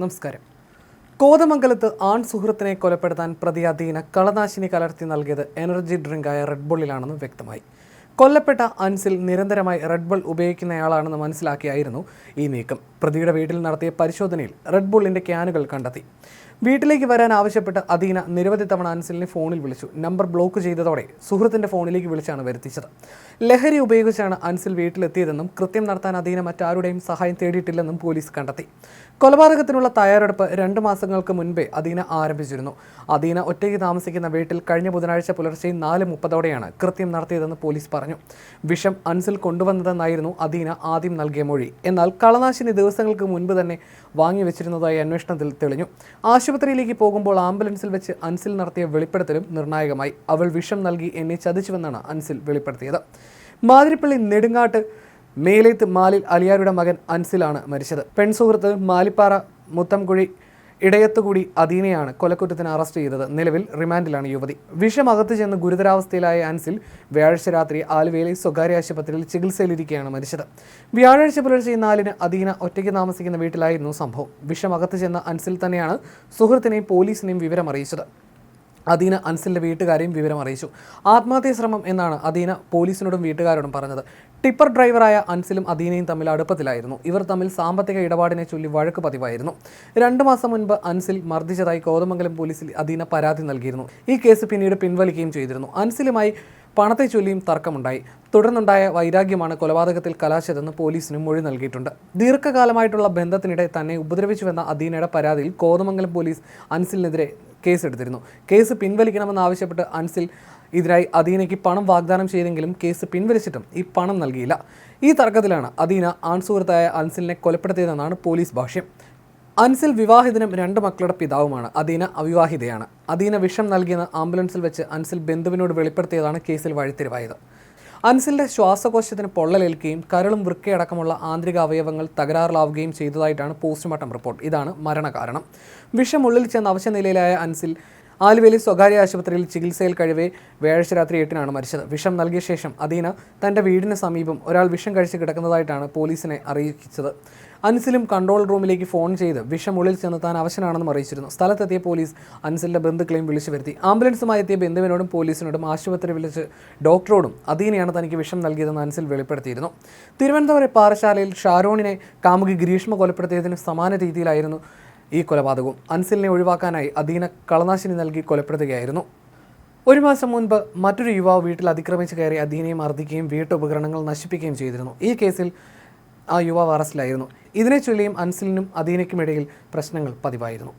നമസ്കാരം. കോതമംഗലത്ത് ആൺ സുഹൃത്തിനെ കൊലപ്പെടുത്താൻ പ്രതി അധീന കളനാശിനി കലർത്തി നൽകിയത് എനർജി ഡ്രിങ്കായ റെഡ് ബുള്ളിലാണെന്ന് വ്യക്തമായി. കൊല്ലപ്പെട്ട അൻസിൽ നിരന്തരമായി റെഡ് ബുൾ ഉപയോഗിക്കുന്നയാളാണെന്ന് മനസ്സിലാക്കിയായിരുന്നു ഈ നീക്കം. പ്രതിയുടെ വീട്ടിൽ നടത്തിയ പരിശോധനയിൽ റെഡ് ബുള്ളിന്റെ ക്യാനുകൾ കണ്ടെത്തി. വീട്ടിലേക്ക് വരാൻ ആവശ്യപ്പെട്ട് അദീന നിരവധി തവണ അൻസിലിനെ ഫോണിൽ വിളിച്ചു. നമ്പർ ബ്ലോക്ക് ചെയ്തതോടെ സുഹൃത്തിന്റെ ഫോണിലേക്ക് വിളിച്ചാണ് വരുത്തിച്ചത്. ലഹരി ഉപയോഗിച്ചാണ് അൻസിൽ വീട്ടിലെത്തിയതെന്നും കൃത്യം നടത്താൻ അദീന മറ്റാരുടെയും സഹായം തേടിയിട്ടില്ലെന്നും പോലീസ് കണ്ടെത്തി. കൊലപാതകത്തിനുള്ള തയ്യാറെടുപ്പ് രണ്ട് മാസങ്ങൾക്ക് മുൻപേ അദീന ആരംഭിച്ചിരുന്നു. അദീന ഒറ്റയ്ക്ക് താമസിക്കുന്ന വീട്ടിൽ കഴിഞ്ഞ ബുധനാഴ്ച പുലർച്ചെ നാല് മുപ്പതോടെയാണ് കൃത്യം നടത്തിയതെന്ന് പോലീസ് പറഞ്ഞു. വിഷം അൻസിൽ കൊണ്ടുവന്നതെന്നായിരുന്നു അദീന ആദ്യം നൽകിയ മൊഴി. എന്നാൽ കളനാശിനി ദിവസങ്ങൾക്ക് മുൻപ് തന്നെ വാങ്ങി വെച്ചിരുന്നതായി അന്വേഷണത്തിൽ തെളിഞ്ഞു. ആശുപത്രിയിലേക്ക് പോകുമ്പോൾ ആംബുലൻസിൽ വെച്ച് അൻസിൽ നടത്തിയ വെളിപ്പെടുത്തലും നിർണായകമായി. അവൾ വിഷം നൽകി എന്നെ ചതിച്ചുവെന്നാണ് അൻസിൽ വെളിപ്പെടുത്തിയത്. മാതിരിപ്പള്ളി നെടുങ്ങാട്ട് മേലേത്ത് മാലിൽ അലിയാരുടെ മകൻ അൻസിലാണ് മരിച്ചത്. പെൺസുഹൃത്ത് മാലിപ്പാറ മുത്തംകുഴി ഇടയത്തുകൂടി അദീനയാണ് കൊലക്കുറ്റത്തിന് അറസ്റ്റ് ചെയ്തത്. നിലവിൽ റിമാൻഡിലാണ് യുവതി. വിഷം അകത്ത് ചെന്ന് ഗുരുതരാവസ്ഥയിലായ അൻസിൽ വ്യാഴാഴ്ച രാത്രി ആലുവയിലെ സ്വകാര്യ ആശുപത്രിയിൽ ചികിത്സയിലിരിക്കെയാണ് മരിച്ചത്. വ്യാഴാഴ്ച പുലർച്ചെ നാലിന് അധീന ഒറ്റയ്ക്ക് താമസിക്കുന്ന വീട്ടിലായിരുന്നു സംഭവം. വിഷം അകത്ത് ചെന്ന അൻസിൽ തന്നെയാണ് സുഹൃത്തിനെയും പോലീസിനെയും വിവരം അറിയിച്ചത് അദീന അൻസിലിന്റെ വീട്ടുകാരെയും വിവരം അറിയിച്ചു. ആത്മഹത്യ ശ്രമം എന്നാണ് അദീന പോലീസിനോടും വീട്ടുകാരോടും പറഞ്ഞത്. ടിപ്പർ ഡ്രൈവറായ അൻസിലും അദീനയും തമ്മിൽ അടുപ്പത്തിലായിരുന്നു. ഇവർ തമ്മിൽ സാമ്പത്തിക ഇടപാടിനെ ചൊല്ലി വഴക്ക് പതിവായിരുന്നു. രണ്ടു മാസം മുൻപ് അൻസിൽ മർദ്ദിച്ചതായി കോതമംഗലം പോലീസിൽ അദീന പരാതി നൽകിയിരുന്നു. ഈ കേസ് പിന്നീട് പിൻവലിക്കുകയും ചെയ്തിരുന്നു. അൻസിലുമായി പണത്തെ ചൊല്ലിയും തർക്കമുണ്ടായി. തുടർന്നുണ്ടായ വൈരാഗ്യമാണ് കൊലപാതകത്തിൽ കലാശതെന്ന് പോലീസിനും മൊഴി നൽകിയിട്ടുണ്ട്. ദീർഘകാലമായിട്ടുള്ള ബന്ധത്തിനിടെ തന്നെ ഉപദ്രവിച്ചുവെന്ന അദീനയുടെ പരാതിയിൽ കോതമംഗലം പോലീസ് അൻസിലിനെതിരെ കേസെടുത്തിരുന്നു കേസ് പിൻവലിക്കണമെന്ന് ആവശ്യപ്പെട്ട് അൻസിൽ ഇതിനായി അദീനയ്ക്ക് പണം വാഗ്ദാനം ചെയ്തെങ്കിലും കേസ് പിൻവലിച്ചിട്ടും ഈ പണം നൽകിയില്ല. ഈ തർക്കത്തിലാണ് അദീന ആൺസുഹൃത്തായ അൻസിലിനെ കൊലപ്പെടുത്തിയതെന്നാണ് പോലീസ് ഭാഷ്യം. അൻസിൽ വിവാഹിതനും രണ്ട് മക്കളുടെ പിതാവുമാണ്. അദീന അവിവാഹിതയാണ്. അദീന വിഷം നൽകിയെന്ന് ആംബുലൻസിൽ വെച്ച് അൻസിൽ ബന്ധുവിനോട് വെളിപ്പെടുത്തിയതാണ് കേസിൽ വഴിത്തിരിവായത്. അൻസിലിന്റെ ശ്വാസകോശത്തിന് പൊള്ളലേൽക്കുകയും കരളും വൃക്കയടക്കമുള്ള ആന്തരിക അവയവങ്ങൾ തകരാറിലാവുകയും ചെയ്തതായിട്ടാണ് പോസ്റ്റ്മോർട്ടം റിപ്പോർട്ട്. ഇതാണ് മരണകാരണം. വിഷമുള്ളിൽ ചെന്ന അവശനിലയിലായ അൻസിൽ ആലുവയിലെ സ്വകാര്യ ആശുപത്രിയിൽ ചികിത്സയിൽ കഴിവെ വ്യാഴാഴ്ച രാത്രി എട്ടിനാണ് മരിച്ചത്. വിഷം നൽകിയ ശേഷം അദീന തന്റെ വീടിന് സമീപം ഒരാൾ വിഷം കഴിച്ച് കിടക്കുന്നതായിട്ടാണ് പോലീസിനെ അറിയിച്ചത്. അൻസിലും കൺട്രോൾ റൂമിലേക്ക് ഫോൺ ചെയ്ത് വിഷം ഉള്ളിൽ ചെന്ന് താൻ അവശനാണെന്നും അറിയിച്ചിരുന്നു. സ്ഥലത്തെത്തിയ പോലീസ് അൻസിലിന്റെ ബന്ധുക്കളെയും വിളിച്ചു വരുത്തി. ആംബുലൻസുമായി എത്തിയ ബന്ധുവിനോടും പോലീസിനോടും ആശുപത്രി വിളിച്ച് ഡോക്ടറോടും അദീനയാണ് തനിക്ക് വിഷം നൽകിയതെന്ന് അൻസിൽ വെളിപ്പെടുത്തിയിരുന്നു. തിരുവനന്തപുരം പാറശാലയിൽ ഷാരോണിനെ കാമുകി ഗ്രീഷ്മ കൊലപ്പെടുത്തിയതിന് സമാന രീതിയിലായിരുന്നു ഈ കൊലപാതകവും അൻസിലിനെ ഒഴിവാക്കാനായി അധീന കളനാശിനി നൽകി കൊലപ്പെടുത്തുകയായിരുന്നു. ഒരു മാസം മുൻപ് മറ്റൊരു യുവാവ് വീട്ടിൽ അതിക്രമിച്ച് കയറി അധീനയെ മർദ്ദിക്കുകയും വീട്ടുപകരണങ്ങൾ നശിപ്പിക്കുകയും ചെയ്തിരുന്നു. ഈ കേസിൽ ആ യുവാവ് അറസ്റ്റിലായിരുന്നു. ഇതിനെ ചൊല്ലിയും അൻസിലിനും അധീനയ്ക്കുമിടയിൽ പ്രശ്നങ്ങൾ പതിവായിരുന്നു.